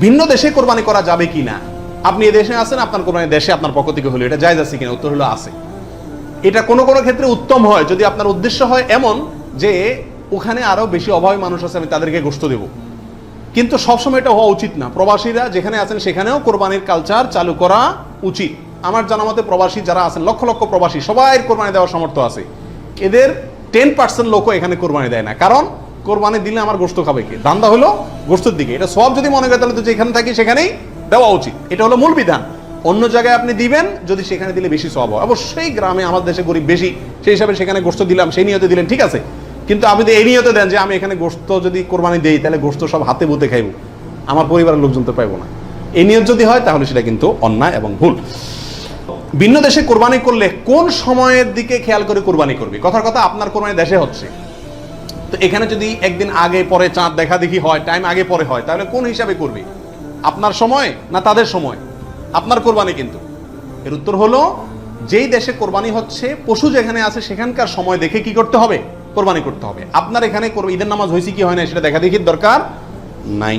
ভিন্ন দেশে কোরবানি করা যাবে কি না? আপনি এদেশে আছেন, আপনার কোরবানি দেশে আপনার পক্ষ থেকে হলো, এটা জায়জ আছে কিনা? উত্তর হলো আছে। এটা কোনো কোনো ক্ষেত্রে উত্তম হয়, যদি আপনার উদ্দেশ্য হয় এমন যে ওখানে আরও বেশি অভাবী মানুষ আছে, আমি তাদেরকে গোস্ত দেব। কিন্তু সবসময় এটা হওয়া উচিত না। প্রবাসীরা যেখানে আছেন, সেখানেও কোরবানির কালচার চালু করা উচিত। আমার জানা মতে প্রবাসী যারা আছেন, লক্ষ লক্ষ প্রবাসী, সবাই কোরবানি দেওয়ার সামর্থ্য আছে। এদের টেন পার্সেন্ট লোকও এখানে কোরবানি দেয় না। কারণ কোরবানি দিলে আমার গোস্ত খাবে কি? ধান্দা হলো গোস্তের দিকে। এটা সব যদি মনে করে, তাহলে তো যেখানে থাকি সেখানেই দেওয়া উচিত। এটা হলো মূল বিধান। অন্য জায়গায় আপনি দিবেন, যদি সেখানে দিলে বেশি সব হয়। অবশ্যই গ্রামে আমাদের দেশে গরিব বেশি, সেই হিসাবে সেখানে গোস্ত দিলাম, সেই নিয়তে দিলেন, ঠিক আছে? কিন্তু আপনি এই নিয়তে দেন যে আমি এখানে গোস্ত যদি কোরবানি দিই, তাহলে গোস্ত সব হাতে বুতে খাইব। আমার পরিবারের লোকজন তো পাইবো না। এই নিয়ত যদি হয়, তাহলে সেটা কিন্তু অন্যায় এবং ভুল। ভিন্ন দেশে কোরবানি করলে কোন সময়ের দিকে খেয়াল করে কোরবানি করবে? কথার কথা, আপনার কোরবানি দেশে হচ্ছে। তো এখানে যদি একদিন আগে পরে চাঁদ দেখা দেখি হয় টাইম আগে পরে হয়, তাহলে কোন হিসাবে করবে? আপনার সময় না তাদের সময়? আপনার কোরবানি কিন্তু। এর উত্তর হলো, যেই দেশে কোরবানি হচ্ছে, পশু যেখানে আছে, সেখানকার সময় দেখে কি করতে হবে? কোরবানি করতে হবে। আপনার এখানে ঈদের নামাজ হয়েছে কি হয় না সেটা দেখা দেখির দরকার নাই।